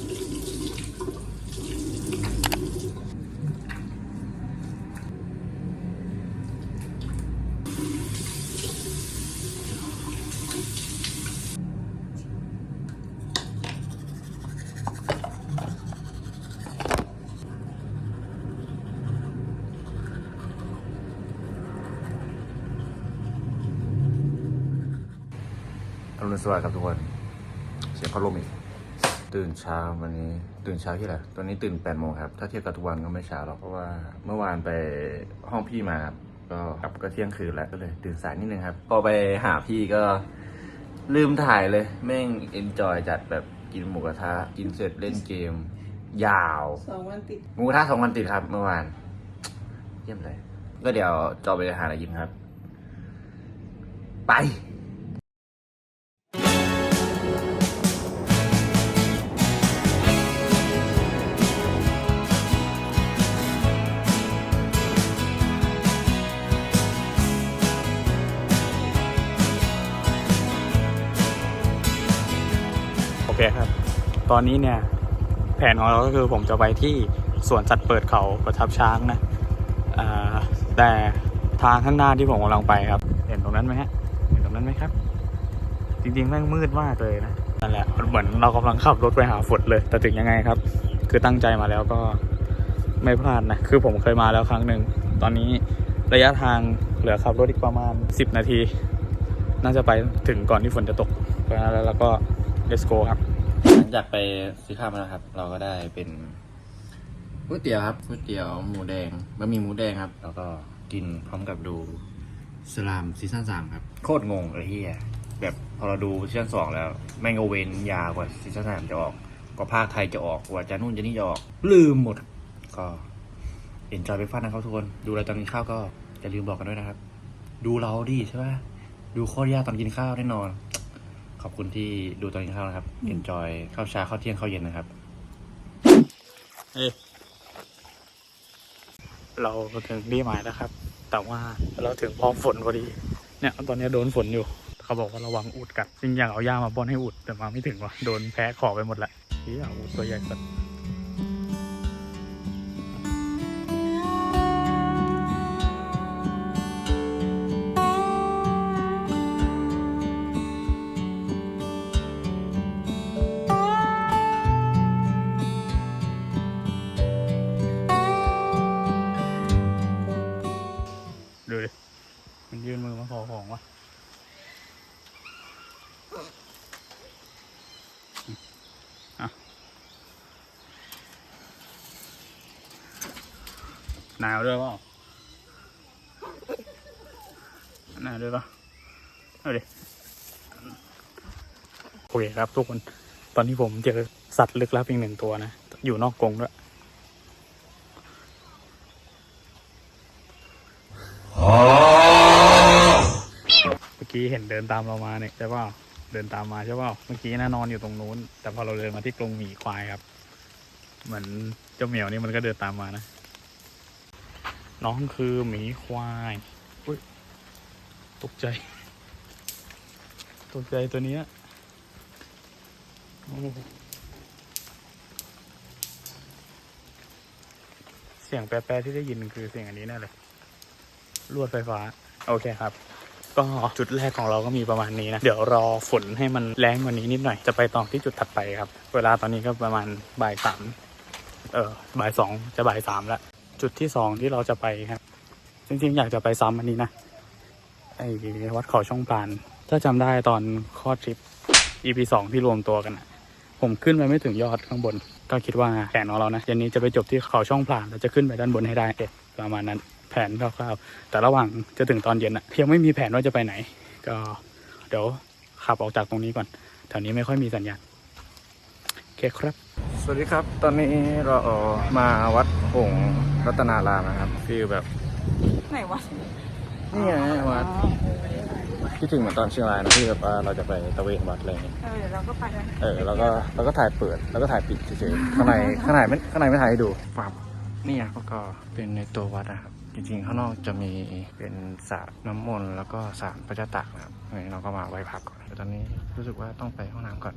อรุณสวัสดิ์ครับทุกคน เสียงพัดลมอีก ตื่นเช้าวันนี้ตื่นเช้าที่ไหนตอนนี้ตื่น8ปดโมงครับ ถ้าเทียบกับทุกวันก็ไม่เช้าหรอกเพราะว่าเมื่อวานไปห้องพี่มาครับก็กลับก็เที่ยงคืนแล้วก็เลยตื่นสายนิดนึงครับ พอไปหาพี่ก็ลืมถ่ายเลย แม่งเอนจอยจัดแบบกินหมูกระทะกินเสร็จเล่นเกม ยาวสองวันติดหมูกระทะสองวันติดครับ เมื่อวาน เยี่ยมเลย ก็เดี๋ยวจอไปหาอะไรกินครับ ไป ตอนนี้เนี่ยแผนของเราก็คือผมจะไปที่สวนสัตว์เปิดเขาประทับช้างนะแต่ทางข้างหน้าที่ผมกำลังไปครับ เห็นตรงนั้นไหมฮะเห็นตรงนั้นไหมครับ จริงๆแม่งมืดมากเลยนะนั่นแหละเหมือนเรากำลังขับรถไปหาฝนเลย แต่ถึงยังไงครับ คือตั้งใจมาแล้วก็ไม่พลาดนะ คือผมเคยมาแล้วครั้งหนึ่ง ตอนนี้ระยะทางเหลือขับรถอีกประมาณ 10 นาที น่าจะไปถึงก่อนที่ฝนจะตกเพราะฉะนั้นแล้วก็ let's go ครับ หลังจากไปซื้อข้าวมาแล้วครับ เราก็ได้เป็นก๋วยเตี๋ยวครับก๋วยเตี๋ยวหมูแดงบะหมี่หมูแดงครับ แล้วก็กินพร้อมกับดูสลามซีซั่นสามครับ โคตรงงเลยเฮียแบบพอเราดูซีซั่นสองแล้ว แม่งก็เว้นยาวกว่าซีซั่นสามจะออกกว่าภาคไทยจะออกกว่าจะนู่นจะนี่จะออก ลืมหมด ก็เอ็นจอยไปฟันนะครับทุกคนดูอะไรตอนกินข้าวก็อย่าลืมบอกกันด้วยนะครับ ดูเราดิใช่ไหมดูโคตรยากตอนกินข้าวแน่นอน ขอบคุณที่ดูตอนกินข้าวนะครับ enjoy ข้าวเช้าข้าวเที่ยงข้าวเย็นนะครับ เอ้ยเราถึงที่หมายแล้วครับ แต่ว่าเราถึงพร้อมฝนพอดี เนี่ย ตอนนี้โดนฝนอยู่ เขาบอกว่าระวังอุดกัดจริงอยากเอาย่ามาป้อนให้อุดแต่มาไม่ถึงว่ะโดนแพ้ขอไปหมดแหละที่เอาอุดตัวใหญ่สัดดู หนาวด้วยเปล่าหนาวด้วยปล่าเอาดิโอเคครับทุกคน ตอนนี้ผมเจอสัตว์ลึกลับอีกหนึ่งตัวนะ อยู่นอกกรงด้วยเมื่อกี้เห็นเดินตามเรามาเนี่ยใช่ป่าเดินตามมาใช่ป่าเมื่อกี้น่านอนอยู่ตรงนู้น แต่พอเราเดินมาที่กรงหมีควายครับ เหมือนเจ้าเหมียวนี่มันก็เดินตามมานะ น้องคือหมีควายอุ้ยตกใจ ตกใจตัวเนี้ยเสียงแปรๆที่ได้ยินคือเสียงอันนี้แน่เลยลวดไฟฟ้า โอเคครับ ก็จุดแรกของเราก็มีประมาณนี้นะ เดี๋ยวรอฝนให้มันแรงกว่านี้นิดหน่อย จะไปต่อที่จุดถัดไปครับ เวลาตอนนี้ก็ประมาณบ่ายสามเออบ่ายสองจะบ่ายสามแล้ว จุดที่สองที่เราจะไปครับจริงๆ อยากจะไปซ้ำอันนี้นะไอ้วัดเขาช่องปาน ถ้าจำได้ตอนข้อทริป EP สองที่รวมตัวกันอะผมขึ้นไปไม่ถึงยอดข้างบน ก็คิดว่าแผนของเรานะเย็นนี้จะไปจบที่เขาช่องพลานแล้วจะขึ้นไปด้านบนให้ได้ประมาณนั้นแผนคร่าวๆแต่ระหว่างจะถึงตอนเย็นอะยังไม่มีแผนว่าจะไปไหน ก็เดี๋ยวขับออกจากตรงนี้ก่อนแถวนี้ไม่ค่อยมีสัญญาณโอเคครับ สวัสดีครับ ตอนนี้เรามาวัดหงส์รัตนารามนะครับฟีลแบบไหนวะนี่ไงวัดคิดถึงเหมือนตอนเชียงรายนะที่แบบว่าเราจะไปตะเวนวัดอะไรอย่างเงี้ยเออเดี๋ยวเราก็ไปกันเออแล้วก็เราก็ถ่ายเปิดแล้วก็ถ่ายปิดเฉยๆข้างในข้างในไม่ข้างในไม่ถ่ายให้ดูฟับนี่อะก็เป็นในตัววัดนะครับจริงๆข้างนอกจะมีเป็นสระน้ำมนต์แล้วก็สารพระเจ้าตากนะครับงั้นเราก็มาไหว้พระก่อนแต่ตอนนี้รู้สึกว่าต้องไปห้องน้ำก่อน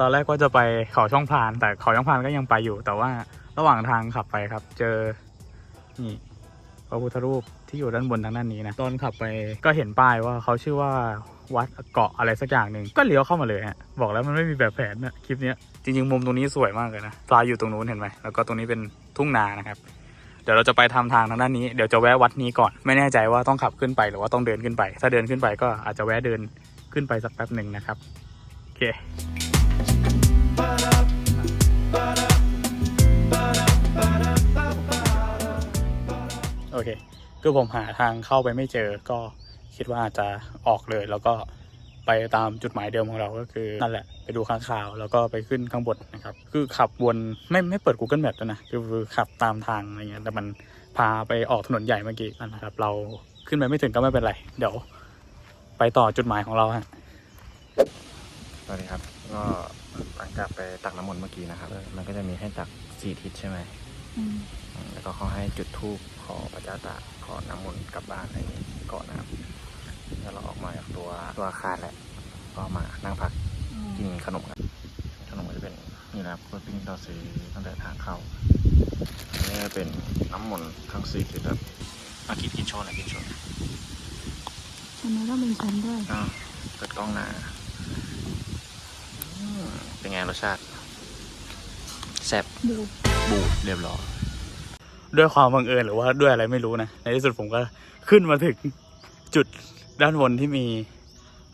ตอนแรกก็จะไปเขาช่องพาน แต่เขาช่องพานก็ยังไปอยู่ แต่ว่าระหว่างทางขับไปครับ เจอนี่พระพุทธรูปที่อยู่ด้านบนทางด้านนี้นะตอนขับไปก็เห็นป้ายว่าเขาชื่อว่าวัดเกาะอะไรสักอย่างหนึ่งก็เลี้ยวเข้ามาเลยฮะบอกแล้วมันไม่มีแบบแผนนะคลิปนี้จริง ๆ มุมตรงนี้สวยมากเลยนะปลาอยู่ตรงนู้นเห็นไหมแล้วก็ตรงนี้เป็นทุ่งนานะครับเดี๋ยวเราจะไปทำทางทางด้านนี้ เดี๋ยวจะแวะวัดนี้ก่อน ไม่แน่ใจว่าต้องขับขึ้นไปหรือว่าต้องเดินขึ้นไป ถ้าเดินขึ้นไปก็อาจจะแวะเดินขึ้นไปสักแป๊บหนึ่งนะครับ โอเค โอเคคือผมหาทางเข้าไปไม่เจอก็คิดว่าจะออกเลย แล้วก็ไปตามจุดหมายเดิมของเราก็คือนั่นแหละไปดูข้างข่าวแล้วก็ไปขึ้นข้างบนนะครับ คือขับวนไม่ไม่เปิด Google Map ด้วยนะคือขับตามทางอะไรเงี้ยแต่มันพาไปออกถนนใหญ่เมื่อกี้นะครับ เราขึ้นไปไม่ถึงก็ไม่เป็นไร เดี๋ยว ไปต่อจุดหมายของเราฮะสวัสดีครับ ก็หลังจากไปตักน้ำมนต์เมื่อกี้นะครับ มันก็จะมีให้ตักสี่ทิศใช่ไหมอืมอืมแล้วก็เขาให้จุดธูปขอพระเจ้าตากขอน้ำมนต์กลับบ้านอะไรอย่างนี้ก่อนนะครับแล้วเราออกมาจากตัวตัวอาคารแหละก็มานั่งพักกินขนมครับขนมก็จะเป็นนี่นะครับกล้วยปิ้งเราซื้อตั้งแต่ทางเข้าอันนี้ก็เป็นน้ำมนต์ทั้งสี่ทิศครับอากินกินโชว์หน่อยกินโชว์ทำไมต้องเป็นฉันด้วยอ้าวเปิดกล้องหนาอืม เป็นไงรสชาติแซ่บบูบูดเรียบร้อยด้วยความบังเอิญหรือว่าด้วยอะไรไม่รู้นะ ในที่สุดผมก็ขึ้นมาถึงจุดด้านบนที่มี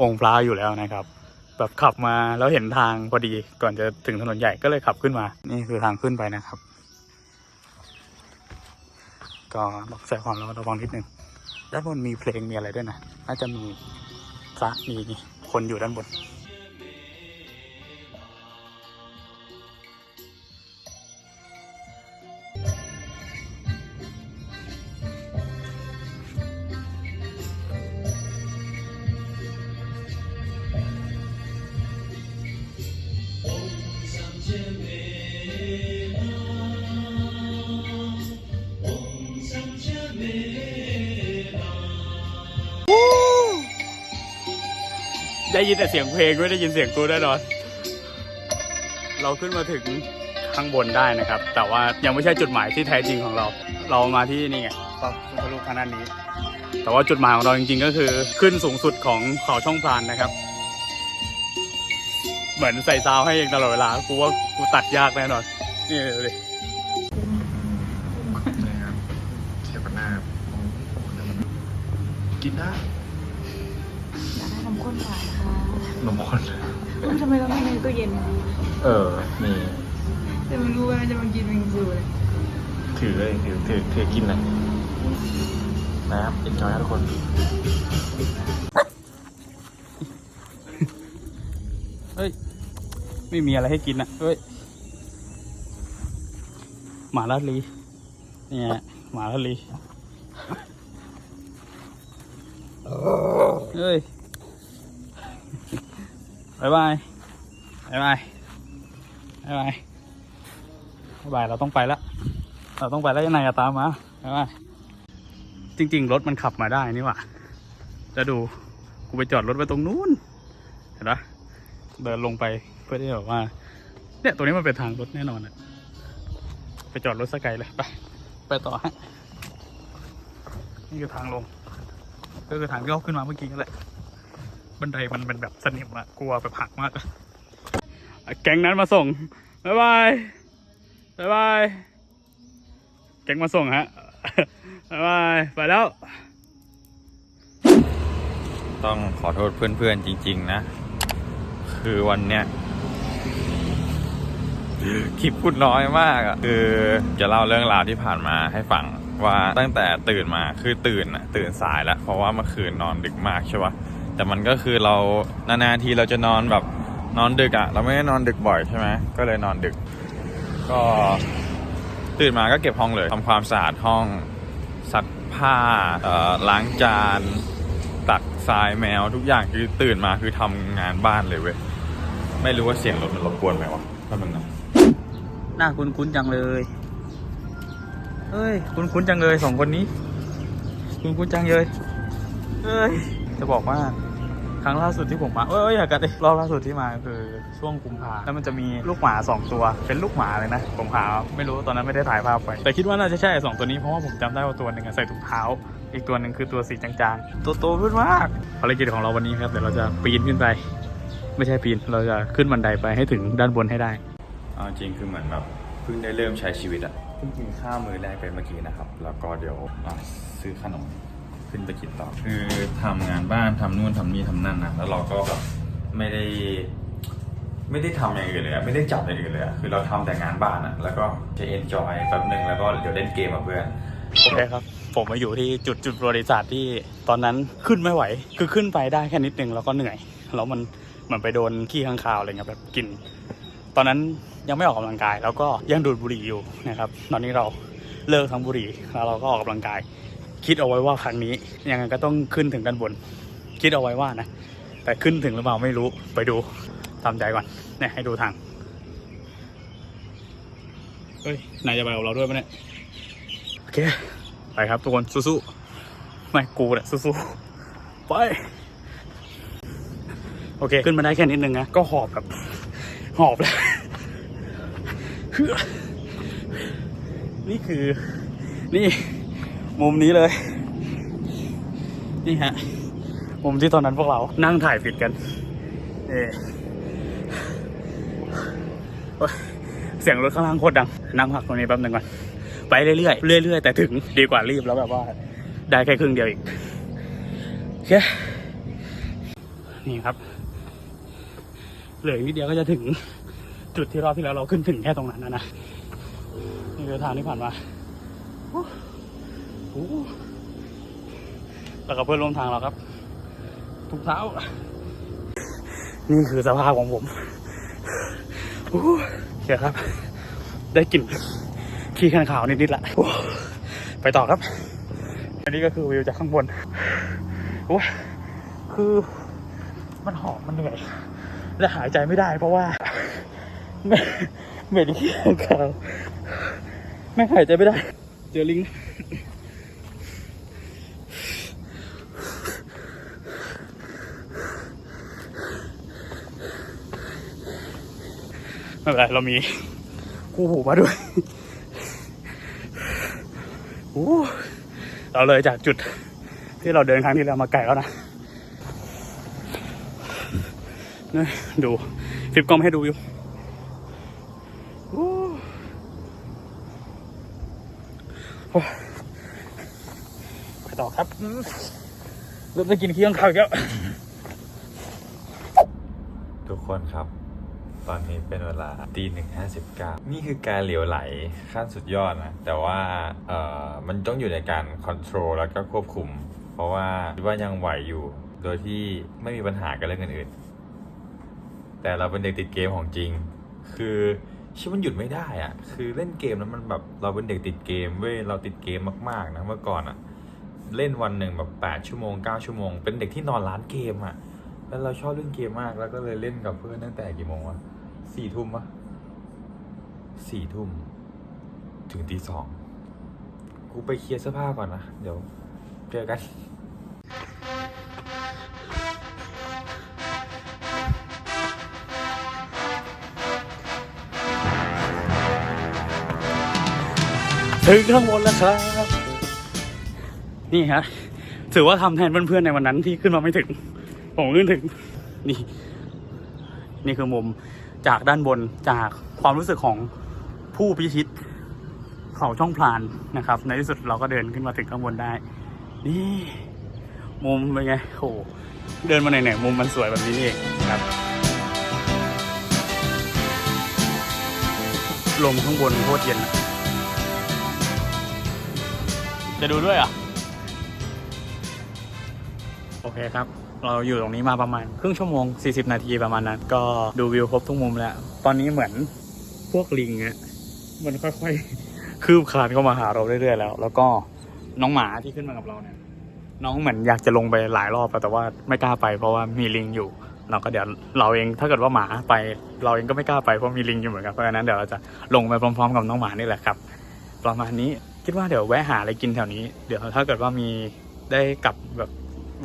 องค์พระอยู่แล้วนะครับ แบบขับมาแล้วเห็นทางพอดีก่อนจะถึงถนนใหญ่ก็เลยขับขึ้นมา นี่คือทางขึ้นไปนะครับ ก็ต้องใส่ความระมัดระวังนิดนึงด้านบนมีเพลงมีอะไรด้วยนะน่าจะมีพระมีคนอยู่ด้านบน ได้ยินแต่เสียงเพลงไม่ได้ยินเสียงกูแน่นอน เราขึ้นมาถึงข้างบนได้นะครับ แต่ว่ายังไม่ใช่จุดหมายที่แท้จริงของเรา เรามาที่นี่ไงพระพุทธรูปทางด้านนี้ แต่ว่าจุดหมายของเราจริง ๆ ก็คือขึ้นสูงสุดของเขาช่องพานนะครับ เหมือนใส่ซาวให้เองตลอดเวลากูว่ากูตัดยากแน่นอนนี่ดูดินี่ครับเทียบกันหน้ากินได้ นมข้นทำไมเราไม่ในตู้เย็นเออนี่แต่มันรู้ว่ามันจะมากินมันอยู่เลยถือเลยถือถือถือกินเลยนะครับเอ็นจอยทุกคนเฮ้ย ไม่มีอะไรให้กินอะเฮ้ยหมาลาดลีเนี่ยหมาลาดลีเฮ้ย บายบายบายบายบายบายบายบายเราต้องไปแล้วเราต้องไปแล้วยังไงอะตามมาบายบายจริง ๆ รถมันขับมาได้นี่หว่าจะดูกูไปจอดรถไว้ตรงนู้นเห็นปะเดินลงไปเพื่อที่แบบว่า เนี่ยตรงนี้มันเป็นทางรถแน่นอนอะไปจอดรถสกายเลยไปไปต่อฮะนี่คือทางลง ก็คือทางที่เราขึ้นมาเมื่อกี้นั่นแหละ บันไดมันเป็นแบบสนิมอะกลัวแบบหักมากแก๊งนั้นมาส่งบ๊ายบายบ๊ายบายแก๊งมาส่งฮะบ๊ายบายไปแล้ว ต้องขอโทษเพื่อนๆจริง ๆ นะ คือวันเนี้ยคลิปพูดน้อยมากอะคือจะเล่าเรื่องราวที่ผ่านมาให้ฟังว่าตั้งแต่ตื่นมาคือตื่นอะตื่นสายแล้ว เพราะว่าเมื่อคืนนอนดึกมากใช่ปะ แต่มันก็คือเรานานๆทีเราจะนอนแบบนอนดึกอะเราไม่ได้นอนดึกบ่อยใช่ไหมก็เลยนอนดึก ก็ตื่นมาก็เก็บห้องเลยทำความสะอาดห้องซักผ้าล้างจานตักทรายแมวทุกอย่างคือตื่นมาคือทำงานบ้านเลยเว้ยไม่รู้ว่าเสียงรถมันรบกวนไหมวะแป๊บนึงนะหน้าคุ้นๆจังเลยเฮ้ย คุ้นๆจังเลยสองคนนี้ คุ้นๆจังเลยเฮ้ย จะบอกว่า ครั้งล่าสุดที่ผมมาเอ้ยเอ้ยอย่ากัดดิรอบล่าสุดที่มาคือช่วงกุมภาแล้วมันจะมีลูกหมาสองตัว เป็นลูกหมาเลยนะ ผมหาไม่รู้ตอนนั้นไม่ได้ถ่ายภาพไปแต่คิดว่าน่าจะใช่สองตัวนี้เพราะว่าผมจำได้ว่าตัวหนึ่งใส่ถุงเท้า อีกตัวหนึ่งคือตัวสีจางๆ ตัวโตขึ้นมากภารกิจของเราวันนี้ครับเดี๋ยวเราจะปีนขึ้นไป ไม่ใช่ปีนเราจะขึ้นบันไดไปให้ถึงด้านบนให้ได้เอาจริงคือเหมือนแบบเพิ่งได้เริ่มใช้ชีวิตอะเพิ่งกินข้าวมื้อแรกไปเมื่อกี้นะครับ แล้วก็เดี๋ยวซื้อขนม ขึ้นไปกินต่อ คือทำงานบ้านทำนู่นทำนี่ทำนั่นนะแล้วเราก็แบบไม่ได้ ไม่ได้ทำอย่างอื่นเลยอะไม่ได้จับอย่างอื่นเลยอะคือเราทำแต่งานบ้านอะแล้วก็จะ enjoy แป๊บหนึ่งแล้วก็เดี๋ยวเล่นเกมกับเพื่อน โอเคครับ ผมมาอยู่ที่จุดจุดบริษัทที่ตอนนั้นขึ้นไม่ไหว คือขึ้นไปได้แค่นิดนึงแล้วก็เหนื่อย แล้วมันเหมือนไปโดนขี้ข้างคาวอะไรเงี้ยแบบกิน ตอนนั้นยังไม่ออกกำลังกาย แล้วก็ยังดูดบุหรี่อยู่นะครับ ตอนนี้เราเลิกทั้งบุหรี่แล้วเราก็ออกกำลังกาย คิดเอาไว้ว่าครั้งนี้ยังไงก็ต้องขึ้นถึงด้านบน คิดเอาไว้ว่านะ แต่ขึ้นถึงหรือเปล่าไม่รู้ไปดูตามใจก่อนเนี่ยให้ดูทางเฮ้ยนายจะไปกับเราด้วยปะเนี่ยโอเคไปครับทุกคนสู้ๆไม่กูเนี่ยสู้ๆไปโอเค ขึ้นมาได้แค่นิดนึงนะก็หอบแบบหอบแล้วเฮ้อนี่คือ นี่ มุมนี้เลย นี่ฮะ มุมที่ตอนนั้นพวกเรานั่งถ่ายปิดกันเอโอ๊ยเสียงรถข้างล่างโคตรดัง นั่งพักตรงนี้แป๊บหนึงก่อน ไปเรื่อยๆ เรื่อยๆ แต่ถึงดีกว่ารีบแล้วแบบว่า ได้แค่ครึ่งเดียวอีกโอเคนี่ครับ เหลืออีกนิดเดียวก็จะถึงจุดที่รอบที่แล้วเราขึ้นถึงแค่ตรงนั้นนะนะนี่คือทางที่ผ่านมาโอ้โห แล้วก็เพื่อนร่วมทางเราครับ ทุกเท้า นี่คือสภาพของผมโอ้โหโอเคครับ ได้กลิ่นขี้ขันขาวนิดๆละไปต่อครับ อันนี้ก็คือวิวจากข้างบนโอ้คือมันหอมมันเหนื่อยและหายใจไม่ได้เพราะว่าไม่ไม่ได้ขี้ขันขาวไม่หายใจไม่ได้ เจอลิง ไม่เป็นไรเรามีคู่หูมาด้วยโอ้เราเลยจากจุดที่เราเดินครั้งที่แล้วมาไกลแล้วนะนี่ดูคลิปกล้องให้ดูอยู่โอ้โอ้ไปต่อครับเริ่มจะกินเคี้ยงข้าวอีกแล้วทุกคนครับ ตอนนี้เป็นเวลาตีหนึ่งห้าสิบเก้านี่คือการเหลียวไหลขั้นสุดยอดนะ แต่ว่าเอ่อมันต้องอยู่ในการคอนโทรลแล้วก็ควบคุม เพราะว่าคิดว่ายังไหวอยู่ โดยที่ไม่มีปัญหากับเรื่องอื่นๆ แต่เราเป็นเด็กติดเกมของจริง คือชีวิตมันหยุดไม่ได้อะคือเล่นเกมแล้วมันแบบเราเป็นเด็กติดเกมเว้ยเราติดเกมมากๆนะเมื่อก่อนอะเล่นวันหนึ่งแบบแปดชั่วโมงเก้าชั่วโมง เป็นเด็กที่นอนร้านเกมอะ แล้วเราชอบเล่นเกมมากแล้วก็เลยเล่นกับเพื่อนตั้งแต่กี่โมงวะสี่ทุ่มปะสี่ทุ่มถึงตีสองกูไปเคลียร์เสื้อผ้าก่อนนะ เดี๋ยวเจอกันถึงข้างบนแล้วครับ นี่ฮะ ถือว่าทำแทนเพื่อนๆในวันนั้นที่ขึ้นมาไม่ถึง ผมขึ้นถึง นี่ นี่คือมุมจากด้านบนจากความรู้สึกของผู้พิชิต เขาช่องพลานนะครับ ในที่สุดเราก็เดินขึ้นมาถึงข้างบนได้ นี่ มุมเป็นไงโอ้โหเดินมาไหนๆมุมมันสวยแบบนี้นี่เองครับลมข้างบนโคตรเย็นอะจะดูด้วยอะ โอเคครับ เราอยู่ตรงนี้มาประมาณครึ่งชั่วโมง 40 นาทีประมาณนั้น ก็ดูวิวครบทุกมุมแล้ว ตอนนี้เหมือนพวกลิงอะมันค่อยๆ คืบคลานเข้ามาหาเราเรื่อยๆแล้ว แล้วก็น้องหมาที่ขึ้นมากับเราเนี่ย น้องเหมือนอยากจะลงไปหลายรอบแล้วแต่ว่าไม่กล้าไปเพราะว่ามีลิงอยู่ เราก็เดี๋ยวเราเองถ้าเกิดว่าหมาไป เราเองก็ไม่กล้าไปเพราะมีลิงอยู่เหมือนกันเพราะฉะนั้นเดี๋ยวเราจะลงไปพร้อม ๆ กับน้องหมานี่แหละครับ ประมาณนี้คิดว่าเดี๋ยวแวะหาอะไรกินแถวนี้ เดี๋ยวถ้าเกิดว่ามีได้กลับแบบ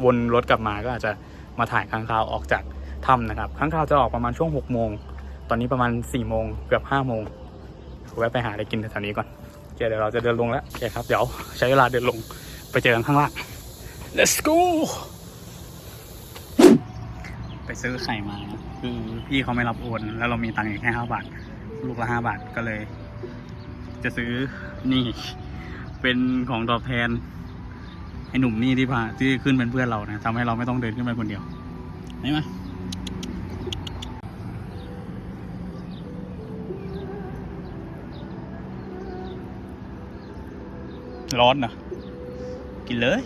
วนรถกลับมาก็อาจจะมาถ่ายค้างคาวออกจากถ้ำนะครับค้างคาวจะออกประมาณช่วง6โมงตอนนี้ประมาณ4โมงเกือบ5โมงแวะไปหาอะไรกินแถวนี้ก่อนโอเคเดี๋ยวเราจะเดินลงแล้วโอเคครับเดี๋ยวใช้เวลาเดินลงไปเจอกันข้างล่าง let's go ไปซื้อไข่มาคือพี่เขาไม่รับโอน แล้วเรามีตังค์อยู่แค่ห้าบาท ลูกละห้าบาทก็เลย จะซื้อนี่ เป็นของตอบแทน หนุ่มนี่ที่พาที่ขึ้นเป็นเพื่อนเรานะทำให้เราไม่ต้องเดินขึ้นไปคนเดียวนี่มาร้อนนะกินเลย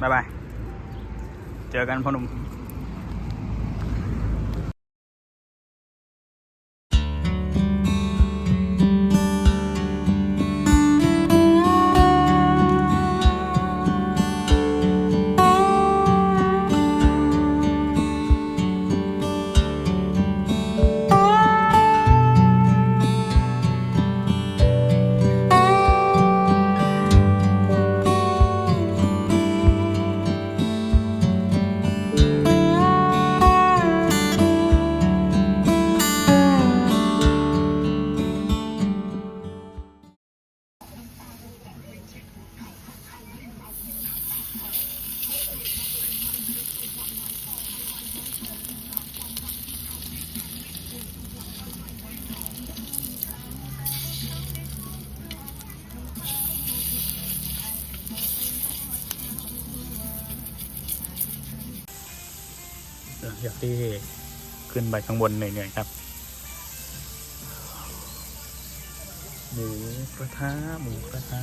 บายบาย เจอกันพ่อหนุ่ม อยากที่ขึ้นไปข้างบนเหนื่อยๆครับหมูกระทะหมูกระทะ